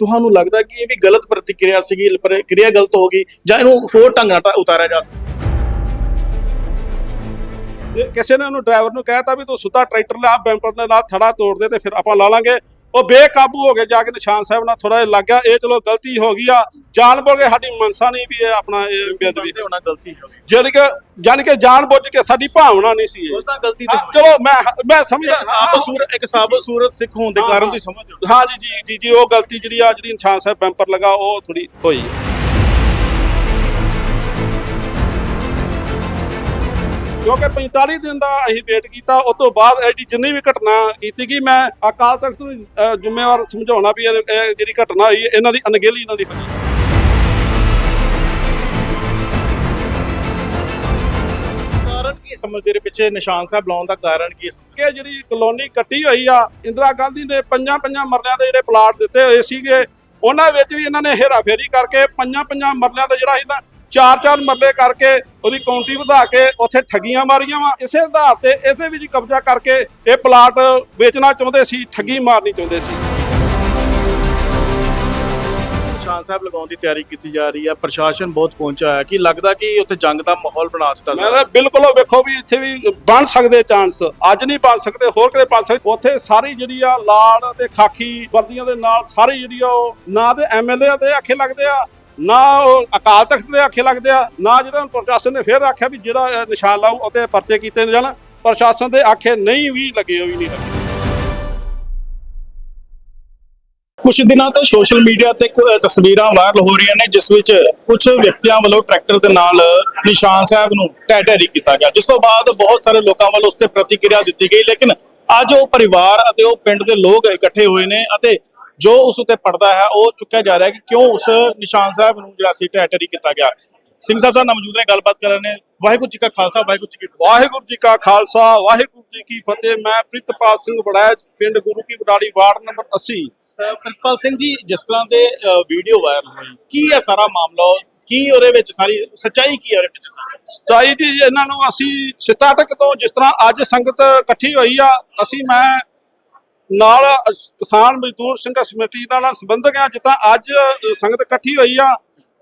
ਤੁਹਾਨੂੰ ਲੱਗਦਾ ਕਿ ਇਹ ਵੀ ਗਲਤ ਪ੍ਰਤੀਕਿਰਿਆ ਸੀਗੀ ਪ੍ਰਕਿਰਿਆ ਗਲਤ ਹੋ ਗਈ ਜਾਂ ਇਹਨੂੰ ਹੋਰ ਢੰਗ ਨਾਲ ਉਤਾਰਿਆ ਜਾ ਸਕਦਾ? ਕਿਸੇ ਨੇ ਉਹਨੂੰ ਡਰਾਈਵਰ ਨੂੰ ਕਹਿਤਾ ਵੀ ਤੂੰ ਸਿੱਧਾ ਟਰੈਕਟਰ ਲਾ ਬੈਂਪਰ ਦੇ ਨਾਲ ਥੜਾ ਤੋੜ ਦੇ ਤੇ ਫਿਰ ਆਪਾਂ ਲਾ ਲਾਂਗੇ ਉਹ ਬੇਕਾਬੂ ਹੋ ਕੇ ਜਾ ਕੇ ਨਿਸ਼ਾਨ ਸਾਹਿਬ ਨਾਲ ਥੋੜਾ ਜਿਹਾ ਲੱਗ ਗਿਆ। ਇਹ ਚਲੋ ਗਲਤੀ ਹੋ ਗਈ ਆ। ਜਾਣ ਬੁੱਝ ਕੇ ਸਾਡੀ ਮਨਸਾ ਨਹੀਂ ਵੀ ਇਹ ਆਪਣਾ ਇਹ ਬੇਅਦਬੀ ਹੋਣਾ ਗਲਤੀ ਹੋ ਗਈ। ਜਾਣੀ ਕਿ ਜਾਣੀ ਕਿ ਜਾਣ ਬੁੱਝ ਕੇ ਸਾਡੀ ਭਾਵਨਾ ਨਹੀਂ ਸੀ ਇਹ। ਉਹ ਤਾਂ ਗਲਤੀ ਚਲੋ ਮੈਂ ਮੈਂ ਸਮਝਦਾ ਇੱਕ ਸਾਬ ਸੂਰਤ ਇੱਕ ਸਾਬ ਸੂਰਤ ਸਿੱਖ ਹੋਣ ਦੇ ਕਾਰਨ। ਤੁਸੀਂ ਸਮਝਦੇ ਹੋ। ਜੀ ਜੀ ਜੀ ਉਹ ਗਲਤੀ ਜਿਹੜੀ ਆ ਜਿਹੜੀ ਨਿਸ਼ਾਨ ਸਾਹਿਬ ਬੈਂਪਰ ਲਗਾ ਉਹ ਥੋੜੀ ਹੋਈ ਕਿਉਂਕਿ 45 ਦਿਨ ਦਾ ਅਸੀਂ ਵੇਟ ਕੀਤਾ ਉਸ ਤੋਂ ਬਾਅਦ ਐਡੀ ਜਿੰਨੀ ਵੀ ਘਟਨਾ ਕੀਤੀ ਗਈ ਮੈਂ ਅਕਾਲ ਤਖਤ ਨੂੰ ਜ਼ਿੰਮੇਵਾਰ ਸਮਝਾਉਣਾ ਵੀ ਇਹ ਇਹ ਜਿਹੜੀ ਘਟਨਾ ਹੋਈ ਹੈ, ਇਹਨਾਂ ਦੀ ਅਣਗਹਿਲੀ ਇਹਨਾਂ ਦੀ ਹੋਈ। ਕਾਰਨ ਕੀ ਸਮਝਦੇ ਰਹੇ? ਪਿੱਛੇ ਨਿਸ਼ਾਨ ਸਾਹਿਬ ਲਾਉਣ ਦਾ ਕਾਰਨ ਕੀ ਹੈ ਕਿ ਜਿਹੜੀ ਕਲੋਨੀ ਕੱਟੀ ਹੋਈ ਆ ਇੰਦਰਾ ਗਾਂਧੀ ਨੇ ਪੰਜਾਂ ਪੰਜਾਂ ਮਰਲਿਆਂ ਦੇ ਜਿਹੜੇ ਪਲਾਟ ਦਿੱਤੇ ਹੋਏ ਸੀਗੇ ਉਹਨਾਂ ਵਿੱਚ ਵੀ ਇਹਨਾਂ ਨੇ ਹੇਰਾਫੇਰੀ ਕਰਕੇ ਪੰਜਾਂ ਪੰਜਾਂ ਮਰਲਿਆਂ ਦਾ ਜਿਹੜਾ ਸੀ ਨਾ ਚਾਰ ਚਾਰ ਮਰਲੇ ਕਰਕੇ ਉਹਦੀ ਕਾਉਂਟੀ ਵਧਾ ਕੇ ਉੱਥੇ ਠੱਗੀਆਂ ਮਾਰੀਆਂ ਵਾ। ਇਸੇ ਆਧਾਰ ਤੇ ਇਹਦੇ ਵਿੱਚ ਕਬਜ਼ਾ ਕਰਕੇ ਇਹ ਪਲਾਟ ਵੇਚਣਾ ਚਾਹੁੰਦੇ ਸੀ ਠੱਗੀ ਮਾਰਨੀ ਚਾਹੁੰਦੇ ਸੀ। ਨਿਸ਼ਾਨ ਸਾਹਿਬ ਲਗਾਉਣ ਦੀ ਤਿਆਰੀ ਕੀਤੀ ਜਾ ਰਹੀ ਹੈ ਪ੍ਰਸ਼ਾਸਨ ਬਹੁਤ ਪਹੁੰਚਾ ਹੈ ਕਿ ਲੱਗਦਾ ਕਿ ਉੱਥੇ ਜੰਗ ਦਾ ਮਾਹੌਲ ਬਣਾ ਦਿੱਤਾ ਮੈਂ ਜਾ ਕਿਹਾ ਬਿਲਕੁਲ ਵੇਖੋ ਵੀ ਇੱਥੇ ਵੀ ਬਣ ਸਕਦੇ ਚਾਂਸ ਅੱਜ ਨਹੀਂ ਬਣ ਸਕਦੇ ਹੋਰ ਕਿਤੇ ਬਣ ਸਕਦੇ। ਉੱਥੇ ਸਾਰੀ ਜਿਹੜੀ ਆ ਲਾਲ ਤੇ ਖਾਕੀ ਵਰਦੀਆਂ ਦੇ ਨਾਲ ਸਾਰੀ ਜਿਹੜੀ ਆ ਉਹ ਨਾ ਤੇ ਐਮਐਲਏ ਤੇ ਆਖੇ ਲੱਗਦੇ ਆ। ਨਾ ਉਹ ਅਕਾਲ ਤਖਤ ਦੇ ਆਖੇ ਲੱਗਦੇ ਆ, ਨਾ ਜਿਹੜਾ ਪ੍ਰਸ਼ਾਸਨ ਨੇ ਫੇਰ ਆਖਿਆ ਵੀ ਜਿਹੜਾ ਨਿਸ਼ਾਨ ਲਾਊ ਉਹਤੇ ਪਰਚੇ ਕੀਤੇ ਜਾਣ। ਪ੍ਰਸ਼ਾਸਨ ਦੇ ਆਖੇ ਨਹੀਂ ਵੀ ਲੱਗੇ ਉਹ ਵੀ ਨਹੀਂ ਲੱਗੇ। ਕੁਝ ਦਿਨਾਂ ਤੋਂ ਸੋਸ਼ਲ ਮੀਡੀਆ ਤੇ ਤਸਵੀਰਾਂ ਵਾਇਰਲ ਹੋ ਰਹੀਆਂ ਨੇ, ਜਿਸ ਵਿੱਚ ਕੁਝ ਵਿਅਕਤੀਆਂ ਵੱਲੋਂ ਟਰੈਕਟਰ ਦੇ ਨਾਲ ਨਿਸ਼ਾਨ ਸਾਹਿਬ ਨੂੰ ਢਹਿ ਕੀਤਾ ਗਿਆ। ਜਿਸ ਤੋਂ ਬਾਅਦ ਬਹੁਤ ਸਾਰੇ ਲੋਕਾਂ ਵੱਲੋਂ ਉਸ ਤੇ ਪ੍ਰਤੀਕਿਰਿਆ ਦਿੱਤੀ ਗਈ, ਲੇਕਿਨ ਅੱਜ ਉਹ ਪਰਿਵਾਰ ਅਤੇ ਉਹ ਪਿੰਡ ਦੇ ਲੋਕ ਇਕੱਠੇ ਹੋਏ ਨੇ ਅਤੇ ਜੋ ਉਸ ਉਤੇ ਪੜਦਾ ਹੈ ਉਹ ਚੁੱਕਿਆ ਜਾ ਰਿਹਾ ਹੈ ਕਿ ਕਿਉਂ ਉਸ ਨਿਸ਼ਾਨ ਸਾਹਿਬ ਨੂੰ ਜਿਹੜਾ ਸੀ ਢੇਰੀ ਕੀਤਾ ਗਿਆ। ਸਿੰਘ ਸਾਹਿਬ ਸਾਹਿਬ ਨਾਲ ਮੌਜੂਦ ਨੇ ਗੱਲਬਾਤ ਕਰ ਰਹੇ ਨੇ। ਵਾਹਿਗੁਰੂ ਜੀ ਕਾ ਖਾਲਸਾ ਵਾਹਿਗੁਰੂ ਜੀ ਕੀ ਫਤਿਹ। ਵਾਹਿਗੁਰੂ ਜੀ ਕਾ ਖਾਲਸਾ ਵਾਹਿਗੁਰੂ ਜੀ ਕੀ ਫਤਿਹ। ਮੈਂ ਪ੍ਰਿਤਪਾਲ ਸਿੰਘ ਬੜੈਚ ਪਿੰਡ ਗੁਰੂ ਕੀ ਬਡਾਲੀ ਵਾਰਡ ਨੰਬਰ 80 ਅਹ ਪ੍ਰਿਤਪਾਲ ਸਿੰਘ ਜੀ ਜਿਸ ਤਰ੍ਹਾਂ ਦੇ ਵੀਡੀਓ ਵਾਇਰਲ ਹੋਈ ਕੀ ਹੈ ਸਾਰਾ ਮਾਮਲਾ? ਕੀ ਉਹਦੇ ਵਿੱਚ ਸਾਰੀ ਸੱਚਾਈ ਕੀ ਹੈ ਉਹਦੇ ਵਿੱਚ? ਸਤਾਈ ਦੀ ਇਹਨਾਂ ਨੂੰ ਅਸੀਂ ਸਟਾਰਟਕ ਤੋਂ ਜਿਸ ਤਰ੍ਹਾਂ ਅੱਜ ਸੰਗਤ ਇਕੱਠੀ ਹੋਈ ਆ ਅਸੀਂ ਮੈਂ ਨਾਲ ਕਿਸਾਨ ਮਜ਼ਦੂਰ ਸੰਘਰਸ਼ ਕਮੇਟੀ ਨਾਲ ਸੰਬੰਧਕ ਆ, ਜਿੱਦਾਂ ਅੱਜ ਸੰਗਤ ਇਕੱਠੀ ਹੋਈ ਆ।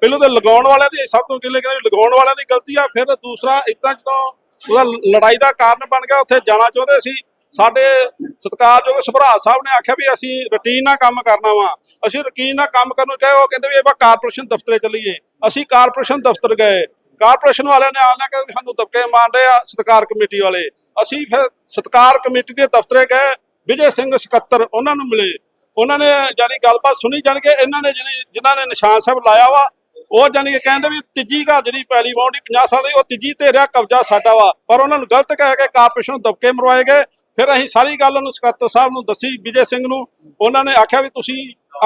ਪਹਿਲਾਂ ਤਾਂ ਲਗਾਉਣ ਵਾਲਿਆਂ ਦੀ, ਸਭ ਤੋਂ ਪਹਿਲੇ ਕਹਿੰਦੇ ਲਗਾਉਣ ਵਾਲਿਆਂ ਦੀ ਗਲਤੀ ਆ, ਫਿਰ ਦੂਸਰਾ ਇਦਾਂ ਜਦੋਂ ਉਹਦਾ ਲੜਾਈ ਦਾ ਕਾਰਨ ਬਣ ਗਿਆ, ਉੱਥੇ ਜਾਣਾ ਚਾਹੁੰਦੇ ਸੀ। ਸਾਡੇ ਸਤਿਕਾਰਯੋਗ ਸੁਭਰਾ ਸਾਹਿਬ ਨੇ ਆਖਿਆ ਵੀ ਅਸੀਂ ਰੁਟੀਨ ਨਾਲ ਕੰਮ ਕਰਨਾ ਵਾ। ਅਸੀਂ ਰੁਟੀਨ ਨਾਲ ਕੰਮ ਕਰਨ ਨੂੰ ਕਹੇ, ਉਹ ਕਹਿੰਦੇ ਵੀ ਇਹ ਆਪਾਂ ਕਾਰਪੋਰੇਸ਼ਨ ਦਫ਼ਤਰੇ ਚੱਲੀਏ। ਅਸੀਂ ਕਾਰਪੋਰੇਸ਼ਨ ਦਫ਼ਤਰ ਗਏ। ਕਾਰਪੋਰੇਸ਼ਨ ਵਾਲਿਆਂ ਨੇ ਆਣਾ ਕਿ ਸਾਨੂੰ ਦਬਕੇ ਮਾਰ ਰਹੇ ਆ ਸਤਕਾਰ ਕਮੇਟੀ ਵਾਲੇ। ਅਸੀਂ ਫਿਰ ਸਤਕਾਰ ਕਮੇਟੀ ਦੇ ਦਫ਼ਤਰੇ ਗਏ। ਵਿਜੇ ਸਿੰਘ ਸਕੱਤਰ, ਉਹਨਾਂ ਨੂੰ ਮਿਲੇ। ਉਹਨਾਂ ਨੇ ਜਾਨੀ ਗੱਲਬਾਤ ਸੁਣੀ, ਜਾਣ ਕੇ ਇਹਨਾਂ ਨੇ ਜਿਹੜੀ ਜਿਨ੍ਹਾਂ ਨੇ ਨਿਸ਼ਾਨ ਸਾਹਿਬ ਲਾਇਆ ਵਾ, ਉਹ ਜਾਨੀ ਕਿ ਕਹਿੰਦੇ ਵੀ ਤੀਜੀ ਘਰ ਜਿਹੜੀ ਪੈਲੀ ਬਾਉਂਡੀ 50 ਸਾਲ ਦੀ, ਉਹ ਤੀਜੀ ਤੇ ਰਿਹਾ ਕਬਜ਼ਾ ਸਾਡਾ ਵਾ। ਪਰ ਉਹਨਾਂ ਨੂੰ ਗਲਤ ਕਹਿ ਕੇ ਕਾਰਪੋਰੇਸ਼ਨ ਨੂੰ ਦਬਕੇ ਮਰਵਾਏ ਗਏ। ਫਿਰ ਅਸੀਂ ਸਾਰੀ ਗੱਲ ਉਹਨੂੰ ਸਕੱਤਰ ਸਾਹਿਬ ਨੂੰ ਦੱਸੀ, ਵਿਜੇ ਸਿੰਘ ਨੂੰ। ਉਹਨਾਂ ਨੇ ਆਖਿਆ ਵੀ ਤੁਸੀਂ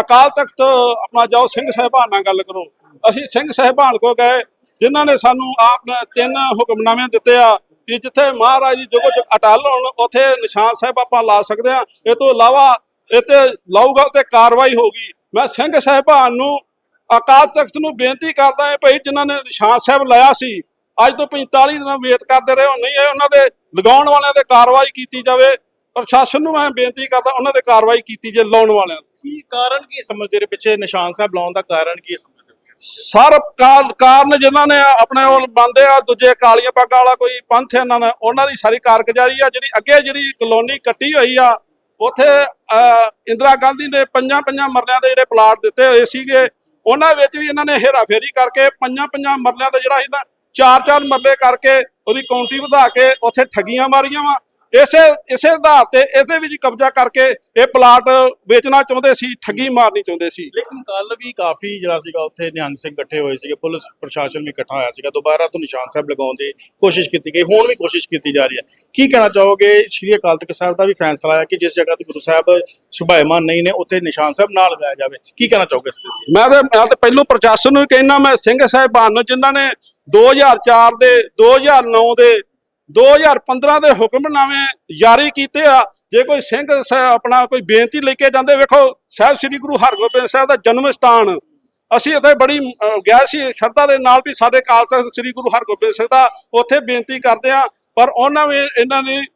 ਅਕਾਲ ਤਖਤ, ਆਪਣਾ ਜਾਓ, ਸਿੰਘ ਸਾਹਿਬਾਨ ਨਾਲ ਗੱਲ ਕਰੋ। ਅਸੀਂ ਸਿੰਘ ਸਾਹਿਬਾਨ ਕੋ ਗਏ, ਜਿਨ੍ਹਾਂ ਨੇ ਸਾਨੂੰ ਆਪ ਤਿੰਨ ਹੁਕਮਨਾਮੇ ਦਿੱਤੇ ਆ। ਕਿ ਜਿੱਥੇ ਮਹਾਰਾਜ ਜੀ ਜੁਗ ਜੁਗ ਅਟਲ ਹੋਣ, ਉੱਥੇ ਨਿਸ਼ਾਨ ਸਾਹਿਬ ਆਪਾਂ ਲਾ ਸਕਦੇ ਆ ਇਹ ਤੋਂ ਇਲਾਵਾ ਇਹ ਤੇ ਲਾਊਗਾ ਤੇ ਕਾਰਵਾਈ ਹੋਗੀ ਮੈਂ ਸਿੰਘ ਸਾਹਿਬਾਨ ਨੂੰ, ਅਕਾਲ ਤਖਤ ਨੂੰ ਬੇਨਤੀ ਕਰਦਾ ਹਾਂ ਭਈ ਜਿਨ੍ਹਾਂ ਨੇ ਨਿਸ਼ਾਨ ਸਾਹਿਬ ਲਾਇਆ ਸੀ, ਅੱਜ ਤੋਂ 45 ਦਿਨਾਂ ਵੇਟ ਕਰਦੇ ਰਹੇ ਹੋ, ਨਹੀਂ ਆਏ ਉਹਨਾਂ ਦੇ ਲਗਾਉਣ ਵਾਲਿਆਂ ਤੇ ਕਾਰਵਾਈ ਕੀਤੀ ਜਾਵੇ। ਪ੍ਰਸ਼ਾਸਨ ਨੂੰ ਮੈਂ ਬੇਨਤੀ ਕਰਦਾ ਉਹਨਾਂ ਤੇ ਕਾਰਵਾਈ ਕੀਤੀ ਜੇ ਲਾਉਣ ਵਾਲਿਆਂ ਤੇ। ਕੀ ਕਾਰਨ ਕੀ ਸਮਝਦੇ ਰਹੇ ਪਿੱਛੇ ਨਿਸ਼ਾਨ ਸਾਹਿਬ ਲਾਉਣ ਦਾ ਕਾਰਨ ਕੀ ਸਮਝਦੇ ਹੋ ਸਰ ਕਾਰਨ ਜਿਨ੍ਹਾਂ ਨੇ ਆਪਣੇ ਉਹ ਬੰਦੇ ਆ, ਦੂਜੇ ਕਾਲੀਆਂ ਪੱਗਾਂ ਵਾਲਾ ਕੋਈ ਪੰਥ ਇਹਨਾਂ ਨੇ ਉਹਨਾਂ ਦੀ ਸਾਰੀ ਕਾਰਗੁਜ਼ਾਰੀ ਆ, ਜਿਹੜੀ ਅੱਗੇ ਜਿਹੜੀ ਕਲੋਨੀ ਕੱਟੀ ਹੋਈ ਆ, ਉੱਥੇ ਇੰਦਰਾ ਗਾਂਧੀ ਨੇ ਪੰਜਾਂ ਪੰਜਾਂ ਮਰਲਿਆਂ ਦੇ ਜਿਹੜੇ ਪਲਾਟ ਦਿੱਤੇ ਹੋਏ ਸੀਗੇ, ਉਹਨਾਂ ਵਿੱਚ ਵੀ ਇਹਨਾਂ ਨੇ ਹੇਰਾਫੇਰੀ ਕਰਕੇ ਪੰਜਾਂ ਪੰਜਾਂ ਮਰਲਿਆਂ ਦਾ ਜਿਹੜਾ ਸੀ ਨਾ ਚਾਰ ਚਾਰ ਮਰਲੇ ਕਰਕੇ ਉਹਦੀ ਕਾਉਂਟੀ ਵਧਾ ਕੇ ਉੱਥੇ ਠੱਗੀਆਂ ਮਾਰੀਆਂ ਵਾ। ਇਸੇ ਇਸੇ ਆਧਾਰ ਤੇ ਇਹਦੇ ਵਿੱਚ ਕਬਜ਼ਾ ਕਰਕੇ ਇਹ ਪਲਾਟ ਵੇਚਣਾ ਚਾਹੁੰਦੇ ਸੀ ਠੱਗੀ ਮਾਰਨੀ ਚਾਹੁੰਦੇ ਸੀ। ਲੇਕਿਨ ਕੱਲ ਵੀ ਕਾਫੀ ਜਿਹੜਾ ਸੀਗਾ ਉੱਥੇ ਨਿਹੰਗ ਸਿੰਘ ਇਕੱਠੇ ਹੋਏ ਸੀਗੇ ਪੁਲਿਸ ਪ੍ਰਸ਼ਾਸਨ ਵੀ ਇਕੱਠਾ ਹੋਇਆ ਸੀਗਾ ਦੁਬਾਰਾ ਤੋਂ ਨਿਸ਼ਾਨ ਸਾਹਿਬ ਲਗਾਉਣ ਦੀ ਕੋਸ਼ਿਸ਼ ਕੀਤੀ ਗਈ ਹੁਣ ਵੀ ਕੋਸ਼ਿਸ਼ ਕੀਤੀ ਜਾ ਰਹੀ ਹੈ। ਕੀ ਕਹਿਣਾ ਚਾਹੋਗੇ? ਸ਼੍ਰੀ ਅਕਾਲ ਤਖਤ ਸਾਹਿਬ ਦਾ ਵੀ ਫੈਸਲਾ ਹੈ ਕਿ ਜਿਸ ਜਗ੍ਹਾ ਤੇ ਗੁਰੂ ਸਾਹਿਬ ਸੁਭਾਇਮਾਨ ਨਹੀਂ ਨੇ ਉੱਥੇ ਨਿਸ਼ਾਨ ਸਾਹਿਬ ਨਾ ਲਗਾਇਆ ਜਾਵੇ। ਕੀ ਕਹਿਣਾ ਚਾਹੋਗੇ ਇਸ ਤੇ? ਮੈਂ ਤੇ ਮੈਂ ਤੇ ਪਹਿਲੋਂ ਪ੍ਰਸ਼ਾਸਨ ਨੂੰ ਕਹਿਣਾ ਮੈਂ ਸਿੰਘ ਸਾਹਿਬਾਨ ਨੂੰ ਜਿਨ੍ਹਾਂ ਨੇ 2004 ਦੇ 2009 ਦੇ 2015 ਦੇ ਹੁਕਮਨਾਮੇ ਜਾਰੀ ਕੀਤੇ ਆ। ਜੇ ਕੋਈ ਸਿੰਘ ਸਾਹਿਬ ਆਪਣਾ ਕੋਈ ਬੇਨਤੀ ਲੈ ਕੇ ਜਾਂਦੇ ਵੇਖੋ ਸਾਹਿਬ ਸ੍ਰੀ ਗੁਰੂ ਹਰਗੋਬਿੰਦ ਸਾਹਿਬ ਦਾ ਜਨਮ ਸਥਾਨ। ਅਸੀਂ ਉੱਥੇ ਬੜੀ ਅਹ, ਸੀ ਸ਼ਰਧਾ ਦੇ ਨਾਲ ਵੀ ਸਾਡੇ ਕਾਲ ਤਖਤ ਸ੍ਰੀ ਗੁਰੂ ਹਰਗੋਬਿੰਦ ਸਿੰਘ ਦਾ ਉੱਥੇ ਬੇਨਤੀ ਕਰਦੇ ਆ। ਪਰ ਉਹਨਾਂ ਨੇ ਇਹਨਾਂ ਨੇ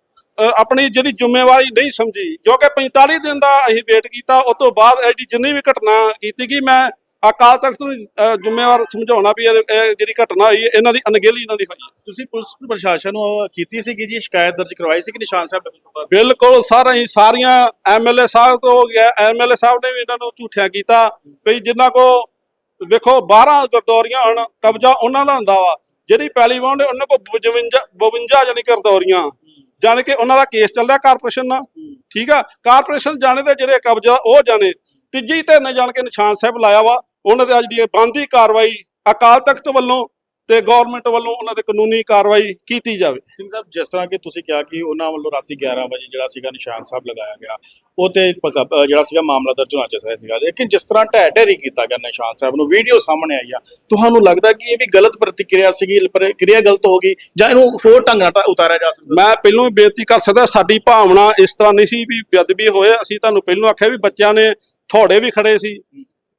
ਆਪਣੀ ਜਿਹੜੀ ਜ਼ਿੰਮੇਵਾਰੀ ਨਹੀਂ ਸਮਝੀ। ਜੋ ਕਿ 45 ਦਿਨ ਦਾ ਅਸੀਂ ਵੇਟ ਕੀਤਾ ਉਸ ਤੋਂ ਬਾਅਦ ਐਡੀ ਜਿੰਨੀ ਵੀ ਘਟਨਾ ਕੀਤੀ ਗਈ ਮੈਂ ਅਕਾਲ ਤਖਤ ਨੂੰ ਜ਼ਿੰਮੇਵਾਰ ਸਮਝਾਉਣਾ ਵੀ ਇਹ ਜਿਹੜੀ ਘਟਨਾ ਹੋਈ ਹੈ, ਇਹਨਾਂ ਦੀ ਅਣਗਹਿਲੀ ਇਹਨਾਂ ਦੀ ਹੋਈ। ਹੈ। ਤੁਸੀਂ ਪੁਲਿਸ ਪ੍ਰਸ਼ਾਸਨ ਨੂੰ ਕੀਤੀ ਸੀਗੀ ਜੀ ਸ਼ਿਕਾਇਤ ਦਰਜ ਕਰਵਾਈ ਸੀ ਕਿ ਨਿਸ਼ਾਨ ਸਾਹਿਬ ਬਿਲਕੁਲ ਸਾਰਾ ਹੀ ਸਾਰੀਆਂ ਐਮਐਲਏ ਸਾਹਿਬ ਤੋਂ ਹੋ ਗਿਆ ਐਮਐਲਏ ਸਾਹਿਬ ਨੇ ਵੀ ਇਹਨਾਂ ਨੂੰ ਝੂਠਿਆ ਕੀਤਾ। ਵੀ ਜਿੰਨਾ ਕੋ ਵੇਖੋ 12 ਗਰਦੌਰੀਆਂ ਹਨ ਕਬਜ਼ਾ ਉਹਨਾਂ ਦਾ ਹੁੰਦਾ ਵਾ। ਜਿਹੜੀ ਪਹਿਲੀ ਵਾਉਂਡ ਉਹਨਾਂ ਕੋ 52 52 ਜਾਨੀ ਗਰਦੌਰੀਆਂ। ਜਾਣੀ ਕਿ ਉਹਨਾਂ ਦਾ ਕੇਸ ਚੱਲਦਾ ਕਾਰਪੋਰੇਸ਼ਨ ਨਾਲ। ਠੀਕ ਆ? ਕਾਰਪੋਰੇਸ਼ਨ ਜਾਣੇ ਤੇ ਜਿਹੜੇ ਕਬਜ਼ਾ ਉਹ ਜਾਣੇ। ਤੀਜੀ ਤੇ ਨਾ ਜਾਣ ਕੇ ਨਿਸ਼ਾਨ ਸਾਹਿਬ ਲਾਇਆ ਵਾ। ਉਹਨਾਂ ਦੇ ਅੱਜ ਦੀ ਬੰਦੀ ਕਾਰਵਾਈ ਅਕਾਲ ਤਖਤ ਵੱਲੋਂ ਤੇ ਗਵਰਨਮੈਂਟ ਵੱਲੋਂ ਉਹਨਾਂ ਤੇ ਕਾਨੂੰਨੀ ਕਾਰਵਾਈ ਕੀਤੀ ਜਾਵੇ। ਸਿੰਘ ਸਾਹਿਬ ਜਿਸ ਤਰ੍ਹਾਂ ਕਿ ਤੁਸੀਂ ਕਿਹਾ ਕਿ ਉਹਨਾਂ ਵੱਲੋਂ ਰਾਤੀ 11 ਵਜੇ ਜਿਹੜਾ ਸੀਗਾ ਨਿਸ਼ਾਨ ਸਾਹਿਬ ਲਗਾਇਆ ਗਿਆ ਉਹ ਤੇ ਜਿਹੜਾ ਸੀਗਾ ਮਾਮਲਾ ਦਰਜ ਹੋਣਾ ਚਾਹੀਦਾ ਸੀਗਾ। ਲੇਕਿਨ ਜਿਸ ਤਰ੍ਹਾਂ ਢਹਿ ਢੇਰੀ ਕੀਤਾ ਗਿਆ ਨਿਸ਼ਾਨ ਸਾਹਿਬ ਨੂੰ ਵੀਡੀਓ ਸਾਹਮਣੇ ਆਈ ਆ ਤੁਹਾਨੂੰ ਲੱਗਦਾ ਕਿ ਇਹ ਵੀ ਗਲਤ ਪ੍ਰਤੀਕਿਰਿਆ ਸੀਗੀ ਪ੍ਰਕਿਰਿਆ ਗਲਤ ਹੋ ਗਈ ਜਾਂ ਇਹਨੂੰ ਹੋਰ ਢੰਗ ਨਾਲ ਉਤਾਰਿਆ ਜਾ ਸਕਦਾ? ਮੈਂ ਪਹਿਲਾਂ ਵੀ ਬੇਨਤੀ ਕਰ ਸਕਦਾ ਸਾਡੀ ਭਾਵਨਾ ਇਸ ਤਰ੍ਹਾਂ ਨਹੀਂ ਸੀ ਵੀ ਬੇਅਦਬੀ ਹੋਏ। ਅਸੀਂ ਤੁਹਾਨੂੰ ਪਹਿਲਾਂ ਆਖਿਆ ਵੀ ਬੱਚਿਆਂ ਨੇ ਥੋੜੇ ਵੀ ਖੜੇ ਸੀ।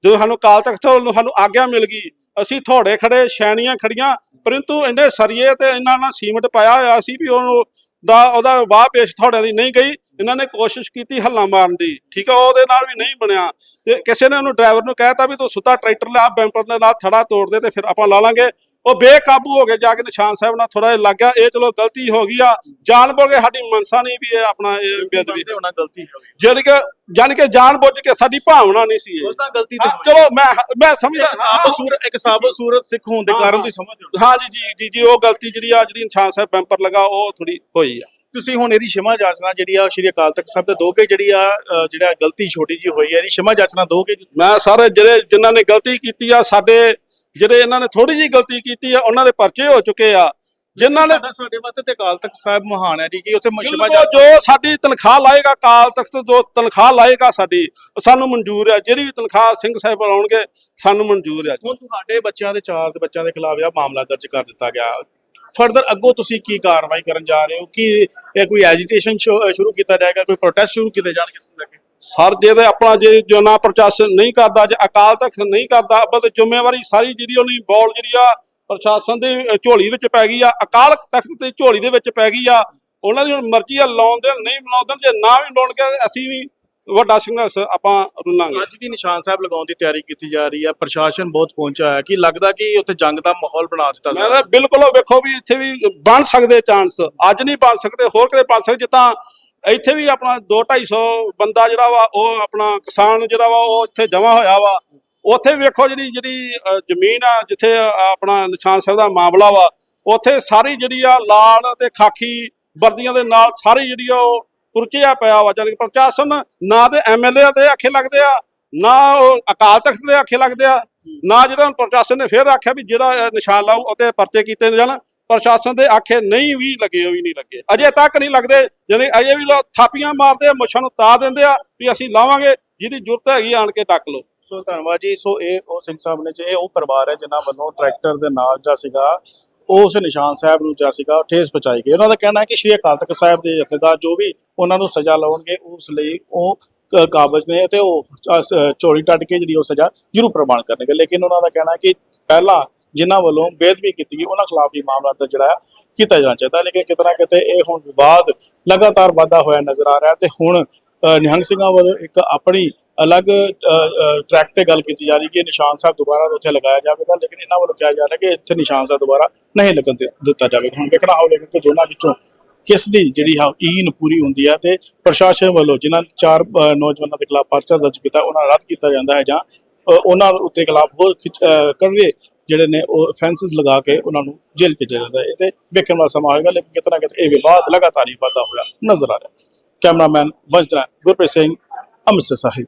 ਜਦੋਂ ਸਾਨੂੰ ਕਾਲ ਤਖਤ ਵੱਲੋਂ ਸਾਨੂੰ ਆਗਿਆ ਮਿਲ ਗਈ, ਅਸੀਂ ਥੋੜੇ ਖੜੇ ਸ਼ੈਣੀਆਂ ਖੜੀਆਂ, ਪਰੰਤੂ ਇਹਨੇ ਸਰੀਏ ਤੇ ਇਹਨਾਂ ਨਾਲ ਸੀਮਟ ਪਾਇਆ ਹੋਇਆ ਸੀ ਵੀ ਉਹਨੂੰ ਦਾ ਉਹਦਾ ਵਾਹ ਪੇਸ਼ ਥੋੜਿਆਂ ਦੀ ਨਹੀਂ ਗਈ, ਇਹਨਾਂ ਨੇ ਕੋਸ਼ਿਸ਼ ਕੀਤੀ ਹੱਲਾ ਮਾਰਨ ਦੀ, ਠੀਕ ਆ, ਉਹਦੇ ਨਾਲ ਵੀ ਨਹੀਂ ਬਣਿਆ। ਤੇ ਕਿਸੇ ਨੇ ਉਹਨੂੰ ਡਰਾਈਵਰ ਨੂੰ ਕਹਿਤਾ ਵੀ ਤੂੰ ਸੁੱਤਾ ਟਰੈਕਟਰ ਲਿਆ ਬੈਂਪਰ ਦੇ ਨਾਲ ਥੜਾ ਤੋੜ ਦੇ ਤੇ ਫਿਰ ਆਪਾਂ ਲਾ ਲਾਂਗੇ। ਉਹ ਬੇਕਾਬੂ ਹੋ ਕੇ ਜਾ ਕੇ ਨਿਸ਼ਾਨ ਸਾਹਿਬ ਨਾਲ ਥੋੜਾ ਜਿਹਾ ਲੱਗ ਗਿਆ। ਇਹ ਚਲੋ ਗਲਤੀ ਹੋ ਗਈ ਆ। ਜਾਣ ਬੁੱਝ ਕੇ ਸਾਡੀ ਮਨਸਾ ਨਹੀਂ ਵੀ ਇਹ ਆਪਣਾ ਇਹ ਬੇਅਦਬੀ। ਹੋਣਾ ਗਲਤੀ ਜਾਣੀ ਕਿ ਜਾਣੀ ਕਿ ਜਾਣ ਬੁੱਝ ਕੇ ਸਾਡੀ ਭਾਵਨਾ ਨਹੀਂ ਸੀ ਉਹ ਇਹ ਤਾਂ ਗਲਤੀ ਤੇ ਹਾਂ, ਚਲੋ ਮੈਂ ਮੈਂ ਸਮਝਦਾ ਸਾਬਤ ਸੂਰਤ ਇੱਕ ਸਾਬਤ ਸੂਰਤ ਸਿੱਖ ਹੋਣ ਦੇ ਕਾਰਨ ਤੁਸੀਂ ਸਮਝਦੇ ਹੋ। ਹਾਂ ਜੀ ਜੀ ਜੀ ਜੀ ਉਹ ਗਲਤੀ ਜਿਹੜੀ ਆ ਜਿਹੜੀ ਨਿਸ਼ਾਨ ਸਾਹਿਬ ਬੈਂਪਰ ਲਗਾ ਉਹ ਥੋੜੀ ਹੋਈ ਆ। ਤੁਸੀਂ ਹੁਣ ਇਹਦੀ ਸ਼ਿਮਾ ਜਾਚਨਾ ਜਿਹੜੀ ਆ ਸ਼੍ਰੀ ਅਕਾਲ ਤਖਤ ਸਾਹਿਬ ਤੇ ਦੋਗੇ ਜਿਹੜੀ ਆ ਜਿਹੜਾ ਗਲਤੀ ਛੋਟੀ ਜੀ ਹੋਈ ਹੈ ਇਹਦੀ ਸ਼ਿਮਾ ਜਾਚਨਾ ਦੋਗੇ ਮੈਂ ਸਾਰੇ ਜਿਹੜੇ ਜਿਨ੍ਹਾਂ ਨੇ ਗਲਤੀ ਕੀਤੀ ਆ ਸਾਡੇ ਜਿਹੜੇ ਇਹਨਾਂ ਨੇ ਥੋੜੀ ਜੀ ਗਲਤੀ ਕੀਤੀ ਆ ਉਹਨਾਂ ਦੇ ਪਰਚੇ ਹੋ ਚੁੱਕੇ ਆ। ਜਿਨ੍ਹਾਂ ਨੇ ਸਾਡਾ ਵਾਸਤੇ ਤੇ ਅਕਾਲ ਤਖਤ ਸਾਹਿਬ ਮਹਾਨ ਹੈ ਜੀ ਕਿ ਉੱਥੇ ਬਿਲਕੁਲ ਜੋ ਸਾਡੀ ਤਨਖਾਹ ਲਾਏਗਾ ਕਾਲ ਤਖਤ ਜੋ ਤਨਖਾਹ ਲਾਏਗਾ ਸਾਡੀ ਸਾਨੂੰ ਮਨਜ਼ੂਰ ਹੈ ਜਿਹੜੀ ਵੀ ਤਨਖਾਹ ਸਿੰਘ ਸਾਹਿਬ ਲਾਉਣਗੇ ਸਾਨੂੰ ਮਨਜ਼ੂਰ ਹੈ ਹੁਣ ਤੁਹਾਡੇ ਬੱਚਿਆਂ ਦੇ ਚਾਰ ਦੇ ਬੱਚਿਆਂ ਦੇ ਖਿਲਾਫ ਜਿਹੜਾ ਮਾਮਲਾ ਦਰਜ ਕਰ ਦਿੱਤਾ ਗਿਆ ਫਰਦਰ ਅੱਗੋਂ ਤੁਸੀਂ ਕੀ ਕਾਰਵਾਈ ਕਰਨ ਜਾ ਰਹੇ ਹੋ? ਕਿ ਇਹ ਕੋਈ ਐਜੀਟੇਸ਼ਨ ਸ਼ੁਰੂ ਕੀਤਾ ਜਾਏਗਾ ਕੋਈ ਪ੍ਰੋਟੈਸਟ ਸ਼ੁਰੂ ਕੀਤੇ ਜਾਣਗੇ ਇਸ ਨੂੰ ਲੈ ਕੇ? ਸਰ ਜੇ ਤੇ ਆਪਣਾ ਜੇ ਜੋ ਨਾ ਪ੍ਰਸ਼ਾਸਨ ਨਹੀਂ ਕਰਦਾ ਜੇ ਅਕਾਲ ਤਖਤ ਨਹੀਂ ਕਰਦਾ ਅੱਬਲ ਤੇ ਜ਼ਿੰਮੇਵਾਰੀ ਸਾਰੀ ਜਿਹੜੀ ਉਹਨੀ ਬੋਲ ਜਿਹੜੀ ਆ ਪ੍ਰਸ਼ਾਸਨ ਦੀ ਝੋਲੀ ਵਿੱਚ ਪੈ ਗਈ ਆ ਅਕਾਲ ਤਖਤ ਦੀ ਝੋਲੀ ਦੇ ਵਿੱਚ ਪੈ ਗਈ ਆ। ਉਹਨਾਂ ਦੀ ਹੁਣ ਮਰਜ਼ੀ ਆ ਲਾਉਣ ਦੇਣ ਨਹੀਂ ਲਾਉਣ ਦੇਣ ਜੇ ਨਾ ਵੀ ਲਾਉਣਗੇ ਅਸੀਂ ਵੀ ਵੱਡਾ ਸੰਘਰਸ਼ ਆਪਾਂ ਰੁਲਾਂਗੇ। ਅੱਜ ਵੀ ਨਿਸ਼ਾਨ ਸਾਹਿਬ ਲਗਾਉਣ ਦੀ ਤਿਆਰੀ ਕੀਤੀ ਜਾ ਰਹੀ ਹੈ ਪ੍ਰਸ਼ਾਸਨ ਬਹੁਤ ਪਹੁੰਚਾ ਹੈ ਕਿ ਲੱਗਦਾ ਕਿ ਉੱਥੇ ਜੰਗ ਦਾ ਮਾਹੌਲ ਬਣਾ ਦਿੱਤਾ ਮੈਂ ਬਿਲਕੁਲ ਵੇਖੋ ਵੀ ਇੱਥੇ ਵੀ ਬਣ ਸਕਦੇ ਚਾਂਸ ਅੱਜ ਨਹੀਂ ਬਣ ਸਕਦੇ ਹੋਰ ਕਿਤੇ ਬਣ ਸਕਦੇ ਜਿੱਦਾਂ ਇੱਥੇ ਵੀ ਆਪਣਾ 2 250 ਬੰਦਾ ਜਿਹੜਾ ਵਾ, ਉਹ ਆਪਣਾ ਕਿਸਾਨ ਜਿਹੜਾ ਵਾ, ਉਹ ਇੱਥੇ ਜਮਾ ਹੋਇਆ ਵਾ। ਉੱਥੇ ਵੇਖੋ ਜਿਹੜੀ ਜਿਹੜੀ ਜ਼ਮੀਨ ਆ, ਜਿੱਥੇ ਆਪਣਾ ਨਿਸ਼ਾਨ ਸਾਹਿਬ ਦਾ ਮਾਮਲਾ ਵਾ, ਉੱਥੇ ਸਾਰੀ ਜਿਹੜੀ ਆ ਲਾਲ ਤੇ ਖਾਕੀ ਵਰਦੀਆਂ ਦੇ ਨਾਲ ਸਾਰੀ ਜਿਹੜੀ ਆ ਉਹ ਪੁਰਚਿਆ ਪਿਆ ਵਾ ਜਾਨੀ ਕਿ ਪ੍ਰਸ਼ਾਸਨ ਨਾ ਤੇ ਐਮਐਲਏ ਤੇ ਆਖੇ ਲੱਗਦੇ ਆ, ਨਾ ਉਹ ਅਕਾਲ ਤਖਤ ਦੇ ਆਖੇ ਲੱਗਦੇ ਆ, ਨਾ ਜਿਹੜਾ ਪ੍ਰਸ਼ਾਸਨ ਨੇ ਫਿਰ ਆਖਿਆ ਵੀ ਜਿਹੜਾ ਇਹ ਨਿਸ਼ਾਨ ਲਾਉ ਉਹਤੇ ਪਰਚੇ ਕੀਤੇ ਜਾਣ। ਪ੍ਰਸ਼ਾਸਨ ਦੇ ਆਖੇ ਨਹੀਂ ਵੀ ਲੱਗੇ ਉਹ ਵੀ ਨਹੀਂ ਲੱਗੇ। ਅਜੇ ਤੱਕ ਨਹੀਂ ਲੱਗਦੇ ਜਾਨੀ ਅਜੇ ਵੀ ਲੋਕ ਥਾਪੀਆਂ ਮਾਰਦੇ ਆ ਮੁੱਛਾਂ ਨੂੰ ਤਾ ਦਿੰਦੇ ਆ, ਵੀ ਅਸੀਂ ਲਾਵਾਂਗੇ, ਜਿਹਦੀ ਜ਼ਰੂਰਤ ਹੈਗੀ ਆਣ ਕੇ ਡੱਕ ਲਓ। ਸੋ ਧੰਨਵਾਦ ਜੀ। ਸੋ ਇਹ ਉਹ ਸਿੰਘ ਸਾਹਿਬ ਨੇ ਜੇ ਇਹ ਉਹ ਪਰਿਵਾਰ ਹੈ ਜਿਨ੍ਹਾਂ ਵੱਲੋਂ ਟਰੈਕਟਰ ਦੇ ਨਾਲ ਜਾ ਸੀਗਾ, ਉਸ ਨਿਸ਼ਾਨ ਸਾਹਿਬ ਨੂੰ ਜਾ ਸੀਗਾ, ਠੇਸ ਪਹੁੰਚਾਈ ਗਈ। ਉਹਨਾਂ ਦਾ ਕਹਿਣਾ ਹੈ ਕਿ ਸ਼੍ਰੀ ਅਕਾਲ ਤਖਤ ਸਾਹਿਬ ਦੇ ਜਥੇਦਾਰ ਜੋ ਵੀ ਉਹਨਾਂ ਨੂੰ ਸਜ਼ਾ ਲਾਉਣਗੇ, ਉਸ ਲਈ ਉਹ ਕਾਬਜ਼ ਨੇ ਤੇ ਉਹ ਚੋਰੀ ਟੱਟ ਕੇ ਜਿਹੜੀ ਉਹ ਸਜ਼ਾ ਜ਼ਰੂਰ ਪ੍ਰਵਾਨ ਕਰਨਗੇ। ਲੇਕਿਨ ਉਹਨਾਂ ਦਾ ਕਹਿਣਾ ਕਿ ਪਹਿਲਾਂ ਜਿਨ੍ਹਾਂ ਵੱਲੋਂ ਬੇਅਦਬੀ ਕੀਤੀ ਗਈ ਉਹਨਾਂ ਖਿਲਾਫ ਵੀ ਮਾਮਲਾ ਦਰਜ ਜਿਹੜਾ ਕੀਤਾ ਜਾਣਾ ਚਾਹੀਦਾ ਲੇਕਿਨ ਕਿਤੇ ਕਿਤੇ ਇਹ ਹੁਣ ਵਿਵਾਦ ਲਗਾਤਾਰ ਵਾਧਾ ਹੋਇਆ ਨਜ਼ਰ ਆ ਰਿਹਾ ਤੇ ਹੁਣ ਨਿਹੰਗ ਸਿੰਘਾਂ ਵੱਲੋਂ ਇੱਕ ਆਪਣੀ ਅਲੱਗ ਟਰੈਕ ਤੇ ਗੱਲ ਕੀਤੀ ਜਾ ਰਹੀ ਕਿ ਨਿਸ਼ਾਨ ਸਾਹਿਬ ਦੁਬਾਰਾ ਉੱਥੇ ਲਗਾਇਆ ਜਾਵੇਗਾ ਲੇਕਿਨ ਇਹਨਾਂ ਵੱਲੋਂ ਕਿਹਾ ਜਾ ਰਿਹਾ ਕਿ ਇੱਥੇ ਨਿਸ਼ਾਨ ਸਾਹਿਬ ਦੁਬਾਰਾ ਨਹੀਂ ਲੱਗਣ ਦਿੱਤਾ ਜਾਵੇਗਾ। ਹੁਣ ਵੇਖਣਾ ਹੋਵੇਗਾ ਕਿ ਦੋਨਾਂ ਵਿੱਚੋਂ ਕਿਸ ਦੀ ਜਿਹੜੀ ਹੈ ਈਨ ਪੂਰੀ ਹੁੰਦੀ ਹੈ ਤੇ ਪ੍ਰਸ਼ਾਸਨ ਵੱਲੋਂ ਜਿਨ੍ਹਾਂ ਚਾਰ ਨੌਜਵਾਨਾਂ ਦੇ ਖਿਲਾਫ ਪਰਚਾ ਦਰਜ ਕੀਤਾ ਉਹਨਾਂ ਨੂੰ ਰੱਦ ਕੀਤਾ ਜਾਂਦਾ ਹੈ ਜਾਂ ਉਹਨਾਂ ਉੱਤੇ ਖਿਲਾਫ ਹੋਰ ਖਿੱਚ- ਅ, ਕਰੜੇ ਜਿਹੜੇ ਨੇ ਉਹ ਫੈਂਸਿਸ ਲਗਾ ਕੇ ਉਹਨਾਂ ਨੂੰ ਜੇਲ੍ਹ ਭੇਜਿਆ ਜਾਂਦਾ ਹੈ। ਇਹ ਤੇ ਵੇਖਣ ਵਾਲਾ ਸਮਾਂ ਹੋਏਗਾ, ਲੇਕਿਨ ਕਿਤਨਾ ਕਿਤੇ ਇਹ ਵਿਵਾਦ ਲਗਾਤਾਰ ਹੀ ਵਾਧਾ ਹੋਇਆ ਨਜ਼ਰ ਆ ਰਿਹਾ ਕੈਮਰਾਮੈਨ ਵਜਦਰਾ ਗੁਰਪ੍ਰੀਤ ਸਿੰਘ, ਅੰਮ੍ਰਿਤਸਰ ਸਾਹਿਬ।